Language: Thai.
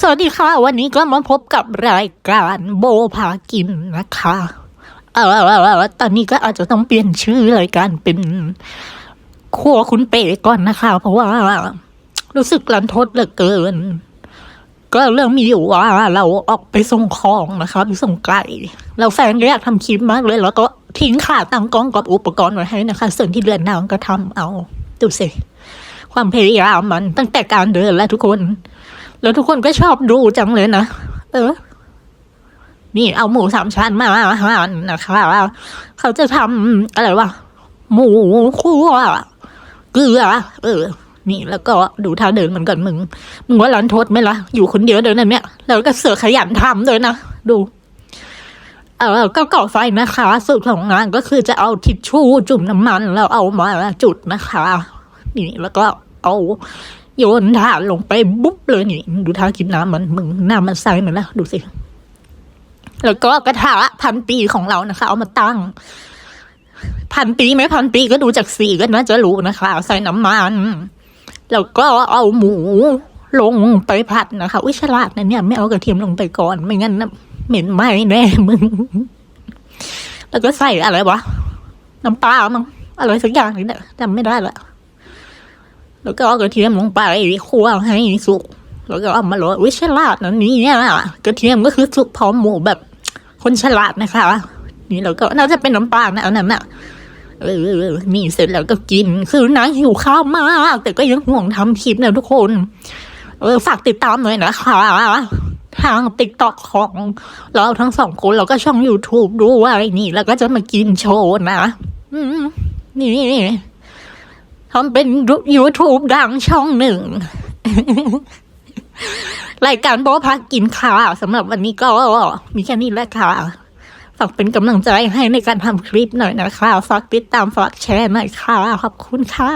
สวัสดีค่ะ วันนี้ก็มาพบกับรายการโบพากินนะคะเออตอนนี้ก็อาจจะต้องเปลี่ยนชื่อรายการเป็นครัวคุณเป๋ก่อนนะคะ เพราะว่า รู้สึกรันทดเหลือเกิน ก็เรื่องมีอยู่ว่า เราออกไปส่งของนะคะไปส่งไก่เราแฟนก็อยากทำคลิปมากเลย แล้วก็ทิ้งขาตั้งกล้องกับอุปกรณ์ไว้ให้นะคะ ส่วนที่เหลือนางก็ทำเอาดูสิความพยายามมันตั้งแต่การเดินแล้วทุกคน แล้วทุกคนก็ชอบดูจังเลยนะ เออ นี่เอาหมูสามชั้นมาหั่นนะคะเขาจะทำอะไรวะ หมูคั่วเกลือ เออ นี่แล้วก็ดูท่าเดินเหมือนกันมึง มึงว่าร้านโทษไหมล่ะ อยู่คนเดียวเดินอันเนี้ยแล้วก็เสือขยันทำเลยนะ ดูเออก็ก่อไฟนะคะ สูตรของงานก็คือจะเอาทิชชู่จุ่มน้ำมันแล้วเอามาจุดนะคะ นี่แล้วก็ เอาโยนถ่าลงไปบุ๊บเลยนี่ ดูท่ากินน้ำมันมึงน้ำมันใสเหมือนนะดูสิ แล้วก็กระทะพันปีของเรานะคะ เอามาตั้ง พันปีไหมพันปีก็ดูจากสีก็น่าจะรู้นะคะใส่น้ำมัน แล้วก็เอาหมูลงไปผัดนะคะอุ้ยฉลาดนะเนี่ย ไม่เอากระเทียมลงไปก่อนไม่งั้นนะเหม็นไหมแน่มึง แล้วก็ใส่อะไรวะน้ำปลามั้งอะไรสักอย่างนี่แหละจำไม่ได้ละ แล้วก็เอากระเทียมลงไปคั่วให้สุก แล้วก็เอามาโรยวิฉลาดนะนี่เนี่ยกระเทียมก็คือสุกพร้อมหมูแบบคนฉลาดนะคะ นี่แล้วก็น่าจะเป็นน้ำปลานะอันนั้นน่ะเออมีเสร็จแล้วก็กิน คือนาหิวข้าวมาก แต่ก็ยังห่วงทำคลิปนะทุกคน เออฝากติดตามหน่อยนะคะทางติ๊กต็อกของเราทั้งสองคนแล้วก็ช่อง YouTube ด้วยนี่ แล้วก็จะมากินโชว์นะ อืม นี่ ทำเป็นยูทูบดังช่องหนึ่ง รายการโบพักกินข่าวสำหรับวันนี้ก็มีแค่นี้แหละค่ะ ฝากเป็นกำลังใจให้ในการทำคลิปหน่อยนะคะ ฝากติดตามฝากแชร์หน่อยค่ะ ขอบคุณค่ะ